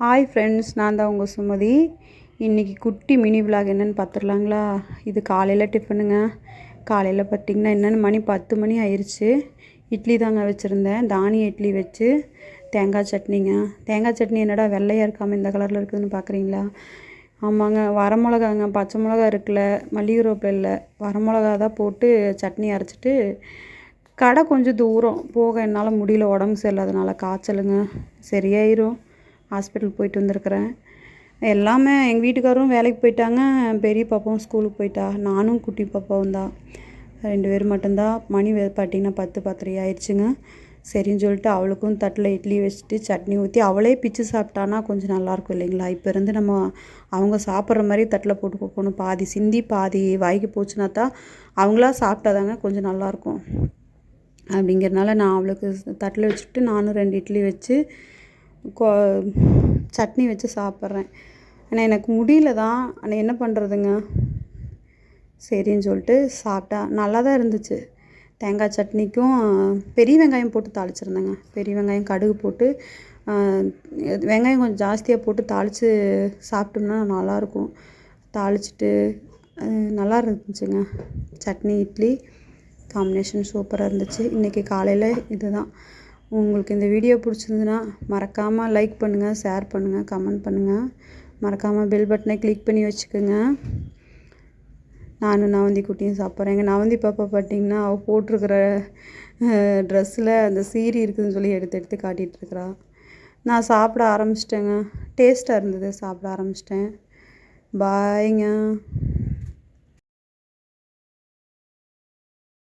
Hi friends நான் தான் உங்கள் சுமதி. இன்றைக்கி குட்டி மினி விலாக் என்னென்னு பார்த்துடலாங்களா இது காலையில் டிஃபனுங்க காலையில் பார்த்திங்கன்னா என்னென்னு மணி பத்து மணி ஆயிடுச்சு இட்லி தாங்க வச்சுருந்தேன். தானிய இட்லி வச்சு தேங்காய் சட்னிங்க. தேங்காய் சட்னி என்னடா வெள்ளையாக இருக்காமல் இந்த கலரில் இருக்குதுன்னு பார்க்குறீங்களா ஆமாங்க. வரமிளகாங்க. பச்சை மிளகா இருக்குல்ல மல்லிகை இல்லை. வரமிளகா தான் போட்டு சட்னி அரைச்சிட்டு கடை கொஞ்சம் தூரம். போக என்னால் முடியல. உடம்பு சரியில்லாதனால காய்ச்சலுங்க. சரியாயிரும். ஹாஸ்பிட்டல் போயிட்டு வந்திருக்கிறேன். எல்லாமே எங்கள் வீட்டுக்காரரும் வேலைக்கு போயிட்டாங்க. பெரிய பாப்பாவும் ஸ்கூலுக்கு போயிட்டா. நானும் குட்டி பாப்பாவும் தான். ரெண்டு பேர் மட்டும்தான். மணி பார்த்தீங்கன்னா பத்து பத்தரை ஆயிடுச்சுங்க. சரின்னு சொல்லிட்டு அவளுக்கும் தட்டில் இட்லி வச்சுட்டு சட்னி ஊற்றி அவளே பிச்சு சாப்பிட்டானா கொஞ்சம் நல்லாயிருக்கும் இல்லைங்களா? இப்போ இருந்து நம்ம அவங்க சாப்பிட்ற மாதிரி தட்டில் போட்டு கொடுக்கணும் பாதி சிந்தி பாதி வாய்க்கு போச்சுன்னா தான் அவங்களா சாப்பிட்டாதாங்க கொஞ்சம் நல்லாயிருக்கும் அப்படிங்கிறனால நான் அவளுக்கு தட்டில் வச்சுட்டு நானும் ரெண்டு இட்லி வச்சு சட்னி வச்சு சாப்பிட்றேன். ஆனால் எனக்கு முடியல தான் ஆனால் என்ன பண்ணுறதுங்க சரின்னு சொல்லிட்டு சாப்பிட்டா நல்லா தான் இருந்துச்சு. தேங்காய் சட்னிக்கும் பெரிய வெங்காயம் போட்டு தாளிச்சிருந்தேங்க. பெரிய வெங்காயம் கடுகு போட்டு வெங்காயம் கொஞ்சம் ஜாஸ்தியாக போட்டு தாளித்து சாப்பிட்டோம்னா நல்லாயிருக்கும். தாளிச்சிட்டு நல்லா இருந்துச்சுங்க. சட்னி இட்லி காம்பினேஷன் சூப்பராக இருந்துச்சு. இன்றைக்கி காலையில் இது தான் உங்களுக்கு இந்த வீடியோ பிடிச்சிருந்துன்னா மறக்காமல் லைக் பண்ணுங்கள் ஷேர் பண்ணுங்கள் கமெண்ட் பண்ணுங்கள் மறக்காமல் பெல் பட்டனை கிளிக் பண்ணி வச்சுக்கோங்க. நானும் நவந்தி குட்டியும் சாப்பிட்றேன். எங்கள் நவந்தி பாப்பா பார்த்தீங்கன்னா அவள் போட்டிருக்கிற ட்ரெஸ்ஸில் அந்த சீரி இருக்குதுன்னு சொல்லி எடுத்து எடுத்து காட்டிகிட்ருக்குறா நான் சாப்பிட ஆரம்பிச்சிட்டேங்க. டேஸ்ட்டாக இருந்தது சாப்பிட ஆரம்பிச்சிட்டேன். பாய்ங்க